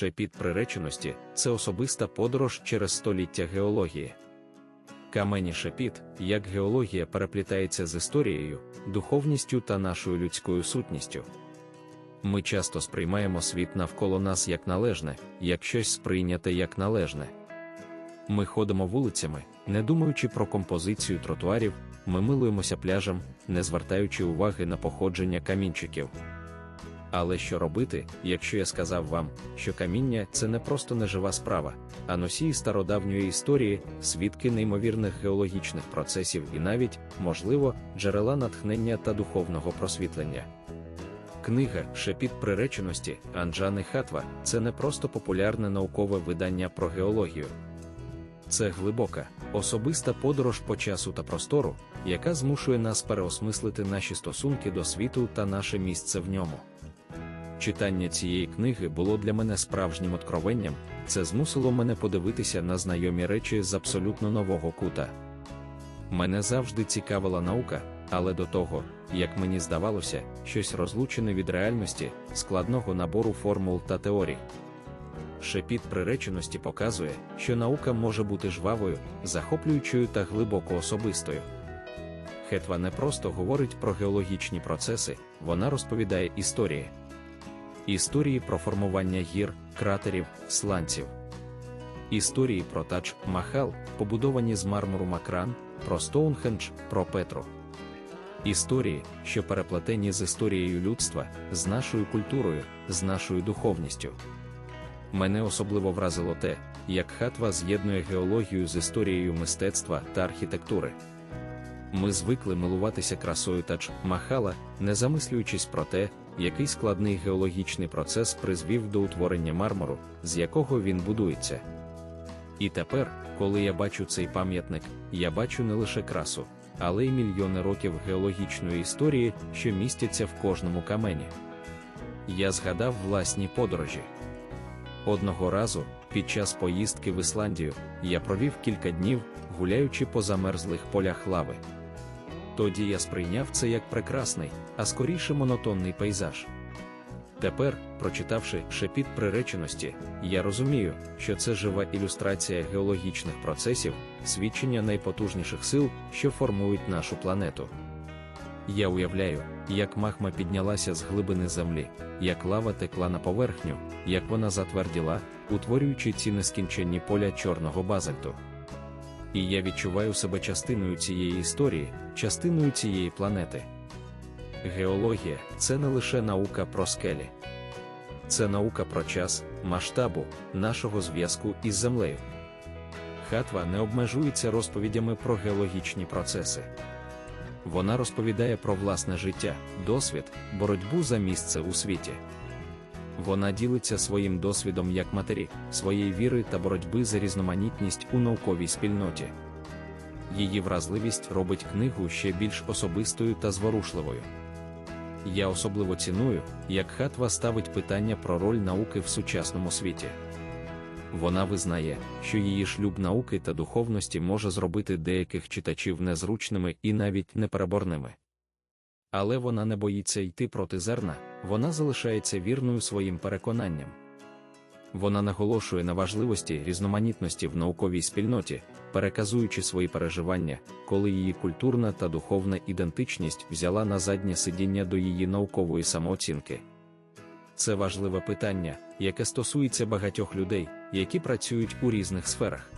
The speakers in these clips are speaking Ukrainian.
Шепіт приреченості це особиста подорож через століття геології. Камені шепіт, як геологія переплітається з історією, духовністю та нашою людською сутністю. Ми часто сприймаємо світ навколо нас як належне, як щось сприйняте як належне. Ми ходимо вулицями, не думаючи про композицію тротуарів, ми милуємося пляжем, не звертаючи уваги на походження камінчиків. Але що робити, якщо я сказав вам, що каміння це не просто нежива справа, а носії стародавньої історії, свідки неймовірних геологічних процесів і навіть, можливо, джерела натхнення та духовного просвітлення. Книга Шепіт приреченості Анджани Хатва це не просто популярне наукове видання про геологію. Це глибока, особиста подорож по часу та простору, яка змушує нас переосмислити наші стосунки до світу та наше місце в ньому. Читання цієї книги було для мене справжнім откровенням, це змусило мене подивитися на знайомі речі з абсолютно нового кута. Мене завжди цікавила наука, але до того, як мені здавалося, щось розлучене від реальності, складного набору формул та теорій. Шепіт приреченості показує, що наука може бути жвавою, захоплюючою та глибоко особистою. Хетва не просто говорить про геологічні процеси, вона розповідає історії. Історії про формування гір, кратерів, сланців. Історії про тач Махал, побудовані з мармуру Макран, про Стоунхендж, про Петру. Історії, що переплетені з історією людства, з нашою культурою, з нашою духовністю. Мене особливо вразило те, як хатва з'єднує геологію з історією мистецтва та архітектури. Ми звикли милуватися красою тач Махала, не замислюючись про те, який складний геологічний процес призвів до утворення мармуру, з якого він будується. І тепер, коли я бачу цей пам'ятник, я бачу не лише красу, але й мільйони років геологічної історії, що містяться в кожному камені. Я згадав власні подорожі. Одного разу, під час поїздки в Ісландію, я провів кілька днів, гуляючи по замерзлих полях лави. Тоді я сприйняв це як прекрасний, а скоріше монотонний пейзаж. Тепер, прочитавши шепіт приреченості, я розумію, що це жива ілюстрація геологічних процесів, свідчення найпотужніших сил, що формують нашу планету. Я уявляю, як махма піднялася з глибини землі, як лава текла на поверхню, як вона затверділа, утворюючи ці нескінченні поля чорного базальту. І я відчуваю себе частиною цієї історії, частиною цієї планети. Геологія це не лише наука про скелі, це наука про час, масштабу, нашого зв'язку із землею. Хатва не обмежується розповідями про геологічні процеси. Вона розповідає про власне життя, досвід, боротьбу за місце у світі. Вона ділиться своїм досвідом як матері, своєї віри та боротьби за різноманітність у науковій спільноті. Її вразливість робить книгу ще більш особистою та зворушливою. Я особливо ціную, як хатва ставить питання про роль науки в сучасному світі. Вона визнає, що її шлюб науки та духовності може зробити деяких читачів незручними і навіть непереборними. Але вона не боїться йти проти зерна, вона залишається вірною своїм переконанням. Вона наголошує на важливості різноманітності в науковій спільноті, переказуючи свої переживання, коли її культурна та духовна ідентичність взяла на заднє сидіння до її наукової самооцінки. Це важливе питання, яке стосується багатьох людей, які працюють у різних сферах.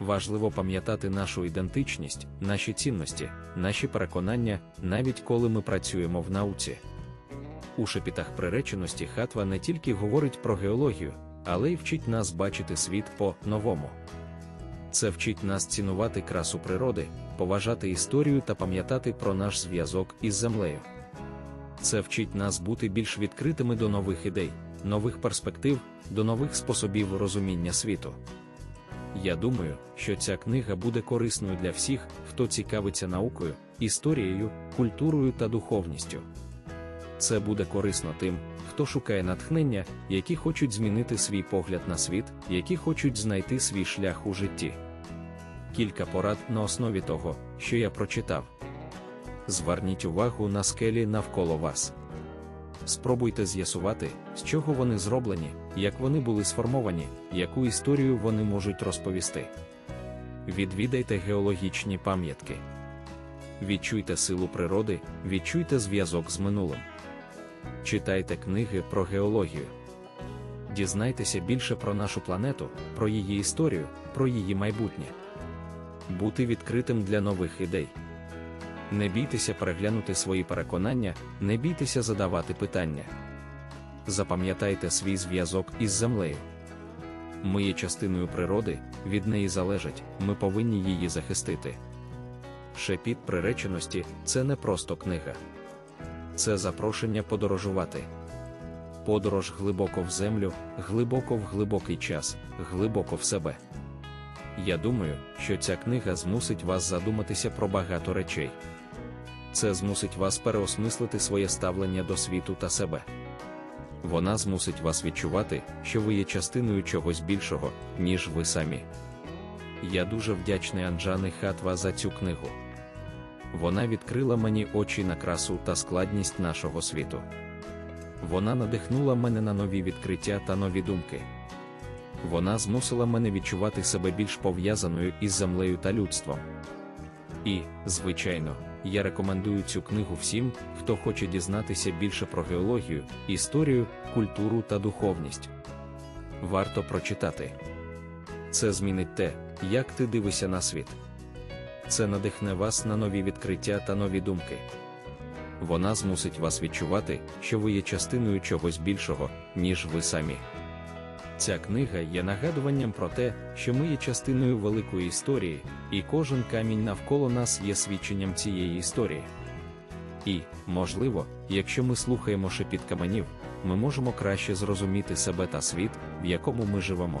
Важливо пам'ятати нашу ідентичність, наші цінності, наші переконання, навіть коли ми працюємо в науці. У шепітах приреченості хатва не тільки говорить про геологію, але й вчить нас бачити світ по-новому. Це вчить нас цінувати красу природи, поважати історію та пам'ятати про наш зв'язок із землею. Це вчить нас бути більш відкритими до нових ідей, нових перспектив, до нових способів розуміння світу. Я думаю, що ця книга буде корисною для всіх, хто цікавиться наукою, історією, культурою та духовністю. Це буде корисно тим, хто шукає натхнення, які хочуть змінити свій погляд на світ, які хочуть знайти свій шлях у житті. Кілька порад на основі того, що я прочитав. Зверніть увагу на скелі навколо вас. Спробуйте з'ясувати, з чого вони зроблені, як вони були сформовані, яку історію вони можуть розповісти. Відвідайте геологічні пам'ятки. Відчуйте силу природи, відчуйте зв'язок з минулим. Читайте книги про геологію. Дізнайтеся більше про нашу планету, про її історію, про її майбутнє. Бути відкритим для нових ідей. Не бійтеся переглянути свої переконання, не бійтеся задавати питання. Запам'ятайте свій зв'язок із землею. Ми є частиною природи, від неї залежить, ми повинні її захистити. Шепіт приреченості це не просто книга, це запрошення подорожувати. Подорож глибоко в землю, глибоко в глибокий час, глибоко в себе. Я думаю, що ця книга змусить вас задуматися про багато речей. Це змусить вас переосмислити своє ставлення до світу та себе. Вона змусить вас відчувати, що ви є частиною чогось більшого, ніж ви самі. Я дуже вдячний Анджани Хатва за цю книгу. Вона відкрила мені очі на красу та складність нашого світу. Вона надихнула мене на нові відкриття та нові думки. Вона змусила мене відчувати себе більш пов'язаною із землею та людством. І, звичайно, я рекомендую цю книгу всім, хто хоче дізнатися більше про геологію, історію, культуру та духовність. Варто прочитати. Це змінить те, як ти дивишся на світ. Це надихне вас на нові відкриття та нові думки. Вона змусить вас відчувати, що ви є частиною чогось більшого, ніж ви самі. Ця книга є нагадуванням про те, що ми є частиною великої історії, і кожен камінь навколо нас є свідченням цієї історії. І, можливо, якщо ми слухаємо шепіт каменів, ми можемо краще зрозуміти себе та світ, в якому ми живемо.